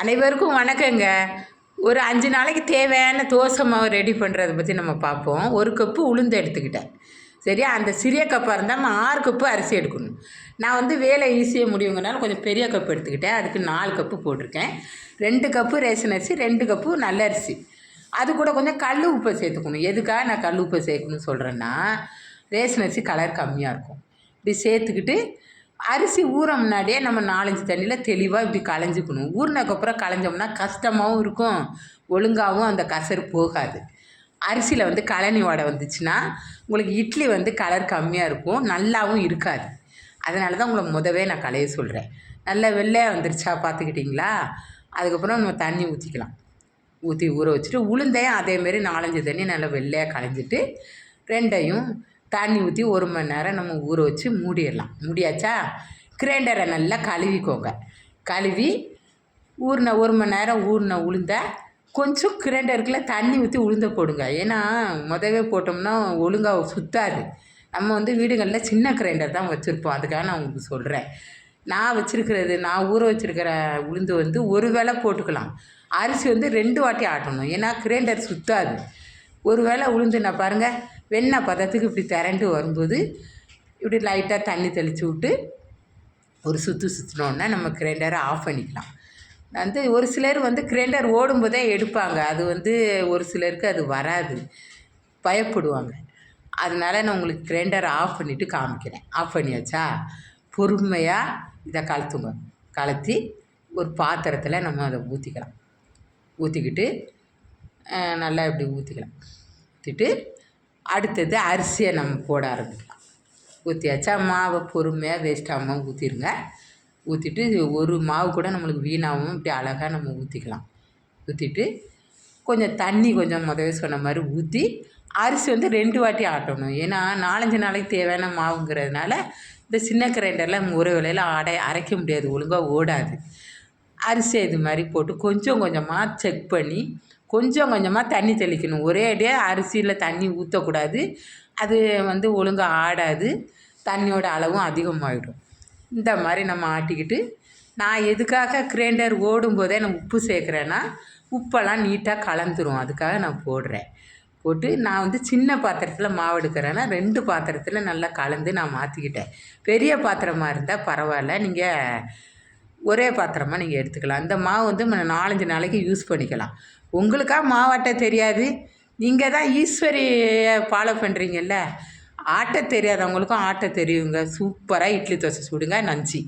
அனைவருக்கும் வணக்கங்க. ஒரு அஞ்சு நாளைக்கு தேவையான தோசை மாவு ரெடி பண்ணுறதை பற்றி நம்ம பார்ப்போம். ஒரு கப்பு உளுந்து எடுத்துக்கிட்டேன். சரியா? அந்த சிறிய கப்பாக இருந்தால் நம்ம ஆறு கப்பு அரிசி எடுக்கணும். நான் வந்து வேலை ஈஸியாக முடியுங்கனால கொஞ்சம் பெரிய கப்பு எடுத்துக்கிட்டேன். அதுக்கு நாலு கப்பு போட்டிருக்கேன். ரெண்டு கப்பு ரேஷன் அரிசி ரெண்டு கப்பு நல்ல அரிசி. அது கூட கொஞ்சம் கல் உப்பை சேர்த்துக்கணும். எதுக்காக நான் கல் உப்பை சேர்க்கணும்னு சொல்கிறேன்னா ரேஷன் அரிசி கலர் கம்மியாக இருக்கும். இப்படி சேர்த்துக்கிட்டு அரிசி ஊற முன்னாடியே நம்ம நாலஞ்சு தண்ணியில் தெளிவாக இப்படி களைஞ்சிக்கணும். ஊறினக்கப்புறம் களைஞ்சோம்னா கஷ்டமாகவும் இருக்கும். ஒழுங்காகவும் அந்த கசரு போகாது. அரிசியில் வந்து கழனி வடை வந்துச்சுன்னா உங்களுக்கு இட்லி வந்து கலர் கம்மியாக இருக்கும். நல்லாவும் இருக்காது. அதனால தான் உங்களை முதவே நான் கலைய சொல்கிறேன் நல்லா வெள்ளையாக வந்துருச்சா பார்த்துக்கிட்டிங்களா அதுக்கப்புறம் நம்ம தண்ணி ஊற்றிக்கலாம் ஊற்றி ஊற வச்சுட்டு உளுந்தையும் அதேமாரி நாலஞ்சு தண்ணி நல்லா வெள்ளையாக களைஞ்சிட்டு ரெண்டையும் தண்ணி ஊற்றி ஒரு மணி நேரம் நம்ம ஊற வச்சு மூடிடலாம். மூடியாச்சா? கிரைண்டரை நல்லா கழுவிக்கோங்க. கழுவி ஊறின ஒரு மணி நேரம் ஊறின உளுந்த கொஞ்சம் கிரைண்டருக்குள்ள தண்ணி ஊற்றி உளுந்த போடுங்க. ஏன்னா முதவே போட்டோம்னா ஒழுங்காக சுத்தாது. நம்ம வந்து வீடுகளில் சின்ன கிரைண்டர் தான் வச்சுருப்போம். அதுக்காக நான் உங்களுக்கு சொல்கிறேன் நான் வச்சுருக்கிறது நான் ஊற வச்சுருக்கிற உளுந்து வந்து ஒரு வேளை போட்டுக்கலாம். அரிசி வந்து ரெண்டு வாட்டி ஆட்டணும். ஏன்னா கிரைண்டர் சுத்தாது. ஒரு வேளை உளுந்து பாருங்கள் வெண்ணெய் பதத்துக்கு இப்படி திரண்டு வரும்போது இப்படி லைட்டாக தண்ணி தெளித்து விட்டு ஒரு சுற்று சுற்றினோன்னா நம்ம கிரைண்டரை ஆஃப் பண்ணிக்கலாம். வந்து ஒரு சிலர் வந்து கிரைண்டர் ஓடும்போதே எடுப்பாங்க. அது வந்து ஒரு சிலருக்கு அது வராது. பயப்படுவாங்க. அதனால் நான் உங்களுக்கு கிரைண்டரை ஆஃப் பண்ணிவிட்டு காமிக்கிறேன். ஆஃப் பண்ணியாச்சா? பொறுமையாக இதை கலத்துங்க கலத்தி ஒரு பாத்திரத்தில் நம்ம அதை ஊற்றிக்கலாம் ஊற்றிக்கிட்டு நல்லா இப்படி ஊற்றிக்கலாம் ஊற்றிட்டு அடுத்தது அரிசியை நம்ம போட ஆரம்பிக்கலாம். ஊற்றியாச்சா மாவை பொறுமையாக வேஸ்ட் ஊற்றிடுங்க ஊற்றிட்டு ஒரு மாவு கூட நம்மளுக்கு வீணாகவும் இப்படி அழகாக நம்ம ஊற்றிக்கலாம் ஊற்றிட்டு கொஞ்சம் தண்ணி கொஞ்சம் முதவே சொன்ன மாதிரி ஊற்றி அரிசி வந்து ரெண்டு வாட்டி ஆட்டணும். ஏன்னா நாலஞ்சு நாளைக்கு தேவையான மாவுங்கிறதுனால இந்த சின்ன கிரைண்டரில் ஒரே வேலையில் அடை அரைக்க முடியாது ஒழுங்காக ஓடாது. அரிசி இது மாதிரி போட்டு கொஞ்சம் கொஞ்சமாக செக் பண்ணி கொஞ்சம் கொஞ்சமாக தண்ணி தெளிக்கணும். ஒரே அடியாக அரிசியில் தண்ணி ஊற்றக்கூடாது அது வந்து ஒழுங்காக ஆடாது. தண்ணியோட அளவும் அதிகமாகிடும் இந்த மாதிரி நம்ம ஆட்டிக்கிட்டு நான் எதுக்காக கிரைண்டர் ஓடும்போதே நான் உப்பு சேர்க்குறேன்னா உப்பெல்லாம் நீட்டாக கலந்துரும். அதுக்காக நான் போடுறேன். போட்டு நான் வந்து சின்ன பாத்திரத்தில் மாவு எடுக்கிறேன்னா ரெண்டு பாத்திரத்தில் நல்லா கலந்து நான் மாற்றிக்கிட்டேன் பெரிய பாத்திரமாக இருந்தால் பரவாயில்ல. நீங்கள் ஒரே பாத்திரமாக நீங்கள் எடுத்துக்கலாம். இந்த மாவு வந்து நம்ம நாலஞ்சு நாளைக்கு யூஸ் பண்ணிக்கலாம். உங்களுக்கா மாவாட்ட தெரியாது? நீங்கள் தான் ஈஸ்வரியை ஃபாலோ பண்ணுறீங்கல்ல ஆட்ட தெரியாதவங்களுக்கும் ஆட்ட தெரியுங்க. சூப்பராக இட்லி தோசை சுடுங்க. நன்றி.